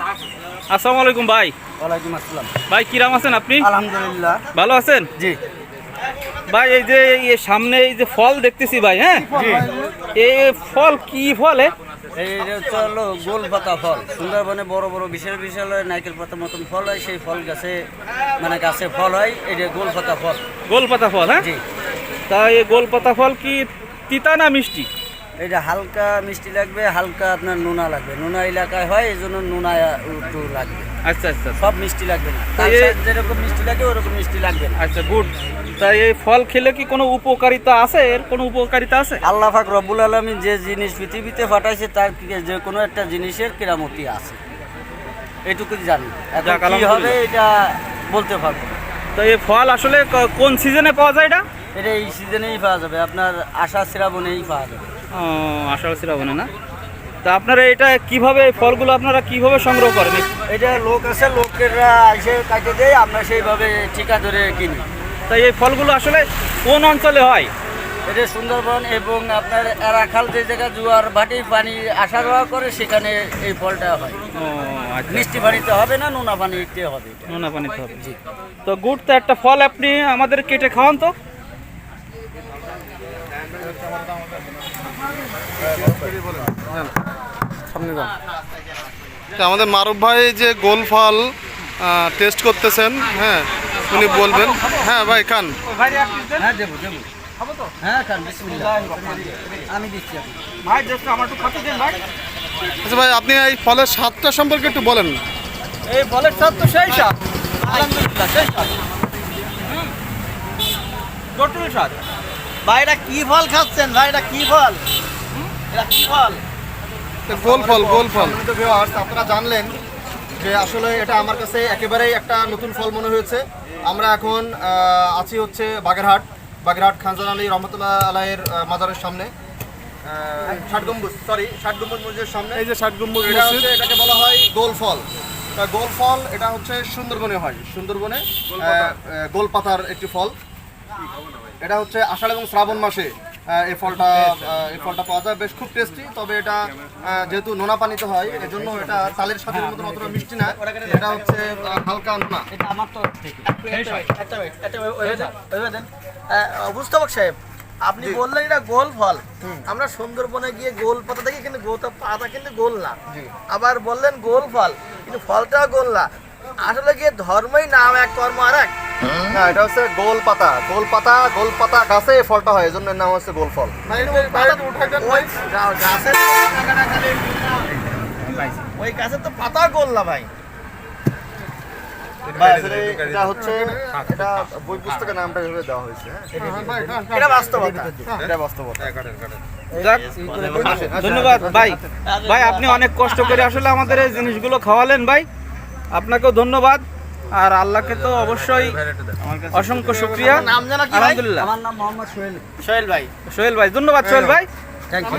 আসসালামু আলাইকুম ভাই। ওয়ালাইকুম আসসালাম। ভাই কিরাম আছেন আপনি? আলহামদুলিল্লাহ। ভালো আছেন? জি। ভাই এই যে এই সামনে এই যে ফল দেখতেছি ভাই হ্যাঁ? এই ফল কি ফল এ? এই হলো গোল পাতা ফল। সুন্দরবনে বড় বড় বিশাল বিশাল নাইকেল পাতা মতন ফল হয় সেই ফল গাছে মানে গাছে ফল হয় এটা গোল পাতা ফল। গোল পাতা ফল হ্যাঁ? জি। তা এই গোল পাতা ফল কি তিতা না মিষ্টি? এটা হালকা মিষ্টি লাগবে হালকা আপনার নুনা লাগবে। নুনা এলাকায় হয় এই জন্য নুনা একটু লাগবে। আচ্ছা আচ্ছা। সব মিষ্টি লাগবে না। যেরকম মিষ্টি লাগে ওরকম মিষ্টি লাগবে না। আচ্ছা গুড। তা এই ফল খেলে কি কোনো উপকারিতা আছে? এর কোনো উপকারিতা আছে? আল্লাহ পাক রব্বুল আলমী যে জিনিস পৃথিবীতে পাঠাইছে তার যে কোনো একটা জিনিসের কেরামতি আছে। এটুকুই জানি। কি হবে এটা বলতে পারব তো এই ফল আসলে কোন সিজনে পাওয়া যায় এটা? এটা এই সিজনেই পাওয়া যাবে। আপনার আশা শ্রাবণেই পাওয়া যাবে। ও, আষাঢ় শ্রাবণে না? তা আপনারা এটা কীভাবে ফলগুলো আপনারা কীভাবে সংগ্রহ করেন? এটা লোক আছে লোকেরা এসে কাটে দেয় আমরা সেইভাবে ঠিকা ধরে কিনি। তাই এই ফলগুলো আসলে কোন অঞ্চলে হয়? এটা সুন্দরবন এবং আপনার এরাখাল যে জায়গায় জোয়ার ভাটি পানি আসা যাওয়া করে সেখানে এই ফলটা হয়। আচ্ছা। মিষ্টি পানিতে হবে না নোনা পানিতে হবে। নোনা পানিতে হবে। তো গুড তো একটা ফল আপনি আমাদের কেটে খাওয়ান তো? আমাদের মারুফ ভাই যে গোল ফল টেস্ট করতেছেন হ্যাঁ উনি বলবেন। হ্যাঁ ভাই খান। হ্যাঁ হ্যাঁ খান বিসমিল্লাহ। আমি দিচ্ছি আপনাকে। ভাই জাস্ট আমার একটু খাতে দেন ভাই। আচ্ছা ভাই আপনি এই ফলের স্বাদটা সম্পর্কে একটু বলেন। এই ফলের স্বাদ তো সেই স্বাদ। আলহামদুলিল্লাহ সেই স্বাদ। জটিল স্বাদ। ভাই এটা কি ফল খাচ্ছেন? ভাই এটা কি ফল? এটা কি ফল? তো গোল ফল গোল ফল। সম্মানিত ভিউয়ার্স আপনারা জানলেন যে আসলে এটা আমার কাছে একেবারেই একটা নতুন ফল মনে হয়েছে। আমরা এখন আছি হচ্ছে বাগেরহাট বাগেরহাট খানজান আলী রহমতুল্লাহ আলাইয়ের মাজারের সামনে। আহ, ষাট গম্বুজ সরি ষাট গম্বুজ মসজিদের সামনে। এই যে ষাট গম্বুজ এটা হচ্ছে এটাকে বলা হয় গোল ফল। তা গোল ফল এটা হচ্ছে সুন্দরবনে হয়। সুন্দরবনে গোল পাতার একটি ফল। এটা হচ্ছে আষাঢ় এবং শ্রাবণ মাসে এই ফলটা এই ফলটা পাওয়া যায়। বেশ খুব টেস্টি তবে এটা যেহেতু নোনা পানিতে হয় এজন্য এটা তালের সাথে মতো অতটা মিষ্টি না। এটা হচ্ছে হালকা নোনা। এটা আমার তো অবস্থাপক সাহেব আপনি বললেন এটা গোল ফল। আমরা সুন্দরবনে গিয়ে গোল পাতা দেখি কিন্তু গোল পাতা কিন্তু গোল না। আবার বললেন গোল ফল কিন্তু ফলটা গোল না। আসলে গিয়ে ধর্মই নাম এক কর্ম আর এক না এটা হচ্ছে গোল পাতা। গোল পাতা গোল পাতা গাছে এই ফলটা হয় এজন্যের নাম হচ্ছে গোল ফল। ওই গাছের তো পাতা গোল না ভাই। এটা হচ্ছে এটা বই পুস্তকের নামটা এভাবে দেওয়া হয়েছে হ্যাঁ? এটা বাস্তবতা এটা বাস্তবতা। ধন্যবাদ। ভাই। ভাই আপনি অনেক কষ্ট করে আসলে আমাদের এই জিনিসগুলো খাওয়ালেন ভাই। আপনাকেও ধন্যবাদ। আর আল্লাহকে তো অবশ্যই অসংখ্য শুক্রিয়া? আলহামদুলিল্লাহ। আমার নাম মোহাম্মদ সোহেল। সোহেল ভাই। সোহেল ভাই ধন্যবাদ সোহেল ভাই। Thank you